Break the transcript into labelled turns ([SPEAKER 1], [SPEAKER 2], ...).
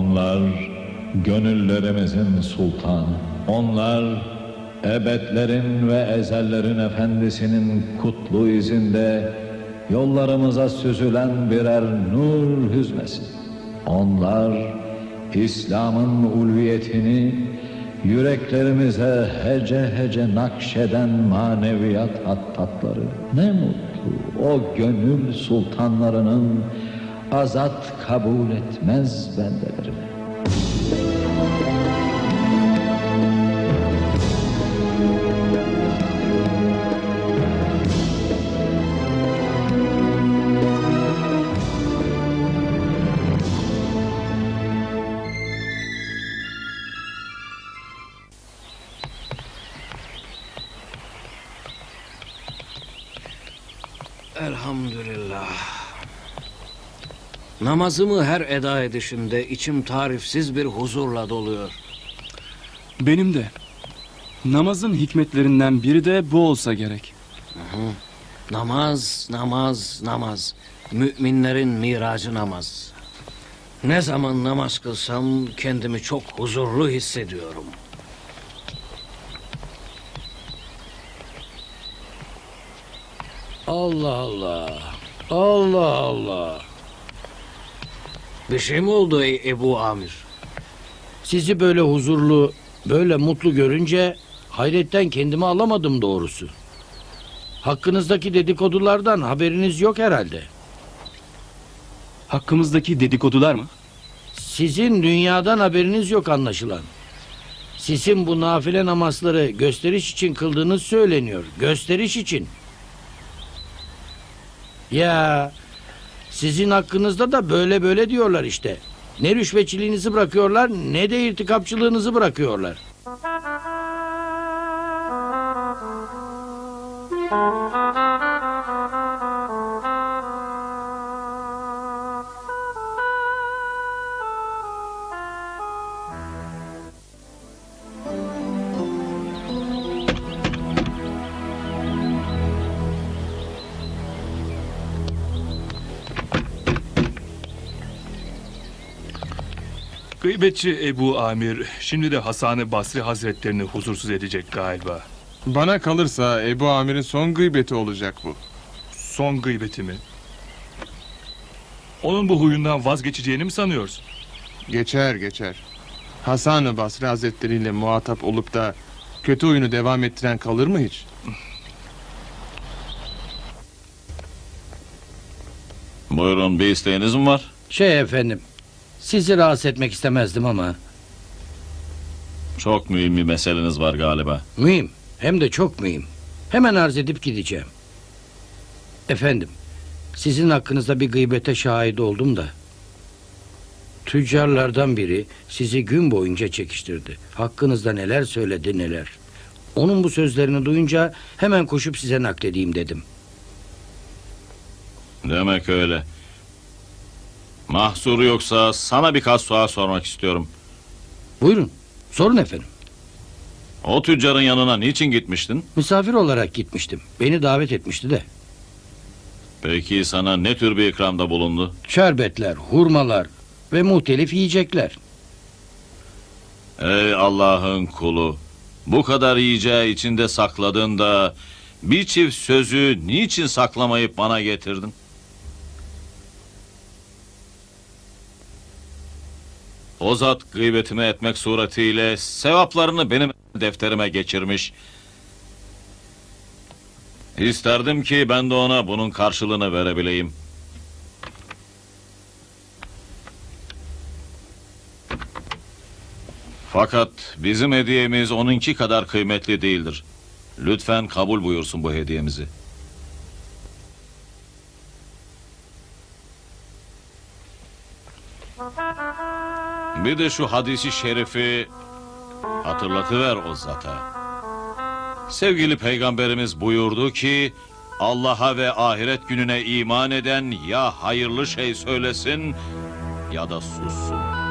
[SPEAKER 1] Onlar gönüllerimizin sultanı. Onlar ebedlerin ve ezellerin efendisinin kutlu izinde yollarımıza süzülen birer nur hüznesi. Onlar İslam'ın ulviyetini yüreklerimize hece hece nakşeden maneviyat hattatları. Ne mutlu o gönül sultanlarının azat kabul etmez bendelerine.
[SPEAKER 2] Elhamdülillah. Namazımı her eda edişinde içim tarifsiz bir huzurla doluyor.
[SPEAKER 3] Benim de. Namazın hikmetlerinden biri de bu olsa gerek.
[SPEAKER 2] Namaz, namaz, namaz. Müminlerin miracı namaz. Ne zaman namaz kılsam kendimi çok huzurlu hissediyorum. Allah Allah. Allah Allah. Bir şey mi oldu Ebu Amir?
[SPEAKER 4] Sizi böyle huzurlu, böyle mutlu görünce hayretten kendimi alamadım doğrusu. Hakkınızdaki dedikodulardan haberiniz yok herhalde.
[SPEAKER 3] Hakkımızdaki dedikodular mı?
[SPEAKER 4] Sizin dünyadan haberiniz yok anlaşılan. Sizin bu nafile namazları gösteriş için kıldığınız söyleniyor. Gösteriş için. Ya sizin hakkınızda da böyle böyle diyorlar işte. Ne rüşvetçiliğinizi bırakıyorlar ne de irtikapçılığınızı bırakıyorlar.
[SPEAKER 5] Gıybetçi Ebu Amir şimdi de Hasan-ı Basri Hazretlerini huzursuz edecek galiba.
[SPEAKER 6] Bana kalırsa Ebu Amir'in son gıybeti olacak bu.
[SPEAKER 5] Son gıybeti mi? Onun bu huyundan vazgeçeceğini mi sanıyorsun?
[SPEAKER 6] Geçer geçer. Hasan-ı Basri Hazretleri ile muhatap olup da kötü oyunu devam ettiren kalır mı hiç?
[SPEAKER 7] Buyurun bir isteğiniz mi var?
[SPEAKER 4] Şey efendim sizi rahatsız etmek istemezdim ama
[SPEAKER 7] Çok mühim bir meseleniz var galiba.
[SPEAKER 4] mühim hem de çok mühim. Hemen arz edip gideceğim. Efendim sizin hakkınızda bir gıybete şahit oldum da. Tüccarlardan biri sizi gün boyunca çekiştirdi. Hakkınızda neler söyledi neler. Onun bu sözlerini duyunca hemen koşup size nakledeyim dedim.
[SPEAKER 7] Demek öyle. Mahsuru yoksa sana birkaç sual sormak istiyorum.
[SPEAKER 4] Buyurun sorun efendim.
[SPEAKER 7] O tüccarın yanına niçin gitmiştin?
[SPEAKER 4] Misafir olarak gitmiştim. Beni davet etmişti de.
[SPEAKER 7] Peki sana ne tür bir ikramda bulundu?
[SPEAKER 4] Şerbetler, hurmalar ve muhtelif yiyecekler.
[SPEAKER 7] Ey Allah'ın kulu. Bu kadar yiyeceği içinde sakladın da bir çift sözü niçin saklamayıp bana getirdin? O zat gıybetimi etmek suretiyle sevaplarını benim defterime geçirmiş. İsterdim ki ben de ona bunun karşılığını verebileyim. Fakat bizim hediyemiz onunki kadar kıymetli değildir. Lütfen kabul buyursun bu hediyemizi. Bir de şu hadisi şerifi hatırlatıver o zata. Sevgili peygamberimiz buyurdu ki Allah'a ve ahiret gününe iman eden ya hayırlı şey söylesin ya da sussun.